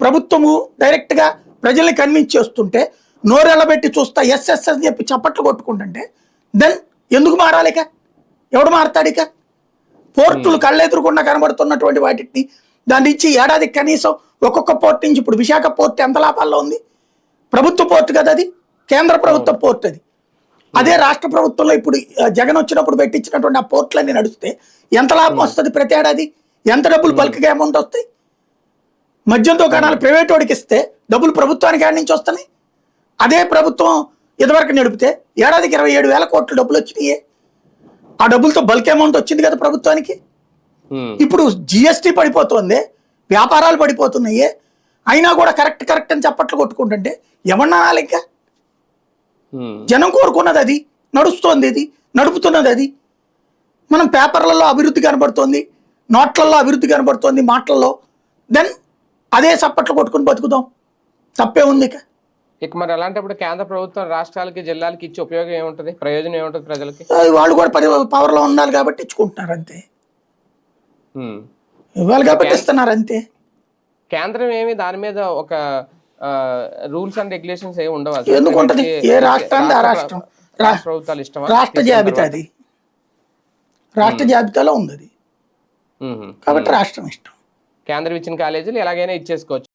ప్రభుత్వము డైరెక్ట్గా ప్రజల్ని కన్విన్స్ చేస్తుంటే నోరెళ్ళబెట్టి చూస్తా ఎస్ ఎస్ అని చెప్పి చప్పట్లు కొట్టుకుంటుంటే దెన్ ఎందుకు మారాలి ఇక ఎవడు మారతాడు ఇక? పోర్టులు కళ్ళెదురుకుండా కనబడుతున్నటువంటి వాటిని దాని నుంచి ఏడాది కనీసం ఒక్కొక్క పోర్ట్ నుంచి ఇప్పుడు విశాఖ పోర్ట్ ఎంత లాభాల్లో ఉంది? ప్రభుత్వ పోర్ట్ కదా అది కేంద్ర ప్రభుత్వ పోర్ట్ అది. అదే రాష్ట్ర ప్రభుత్వంలో ఇప్పుడు జగన్ వచ్చినప్పుడు పెట్టించినటువంటి ఆ పోర్ట్లన్నీ నడిస్తే ఎంత లాభం వస్తుంది ప్రతి ఏడాది? ఎంత డబ్బులు బల్క్గా అమౌంట్ వస్తాయి? మద్యం దుకాణాలు ప్రైవేట్ వాడికి ఇస్తే డబ్బులు ప్రభుత్వానికి ఏడు నుంచి వస్తున్నాయి. అదే ప్రభుత్వం ఇదివరకు నడిపితే ఏడాదికి ఇరవై ఏడు వేల కోట్ల డబ్బులు వచ్చినాయి. ఆ డబ్బులతో బల్క్ అమౌంట్ వచ్చింది కదా ప్రభుత్వానికి. ఇప్పుడు జిఎస్టీ పడిపోతుంది వ్యాపారాలు పడిపోతున్నాయి. అయినా కూడా కరెక్ట్ కరెక్ట్ అని చప్పట్లు కొట్టుకుంటుంటే అనాలి ఇంకా? జనం కోరుకున్నది అది. నడుస్తోంది ఇది. నడుపుతున్నది అది. మనం పేపర్లలో అభివృద్ధి కనబడుతోంది నోట్లలో అభివృద్ధి కనబడుతోంది మాటల్లో. దెన్ అదే చప్పట్లు కొట్టుకుని బతుకుదాం. తప్పే ఉంది ఇక. ఇక మరి అలాంటప్పుడు కేంద్ర ప్రభుత్వం రాష్ట్రాలకి జిల్లాలకి ఇచ్చే ఉపయోగం ఏముంటది? ప్రయోజనం ఏముంటది ప్రజలకి? వాళ్ళు కూడా పరి పవర్లో ఉండాలి కాబట్టి ఇచ్చుకుంటున్నారు అంతే. ఇవ్వాలి కాబట్టి ఇస్తున్నారు అంతే. కేంద్రం ఏమి దాని మీద ఒక రూల్స్ అండ్ రెగ్యులేషన్స్ ఏమి ఉండవు? అసలు. ఎందుకు ఉంటది? ఏ రాష్ట్ర రాష్ట్రానికి ఆ రాష్ట్రం. ప్రభుత్వాలు ఇష్టమా? రాష్ట్ర జాబితా అది. రాష్ట్ర జాబితాలో ఉంది. కాబట్టి రాష్ట్రం ఇష్టం. కేంద్రం ఇచ్చిన కాలేజీలు ఎలాగైనా ఇచ్చేసుకోవచ్చు.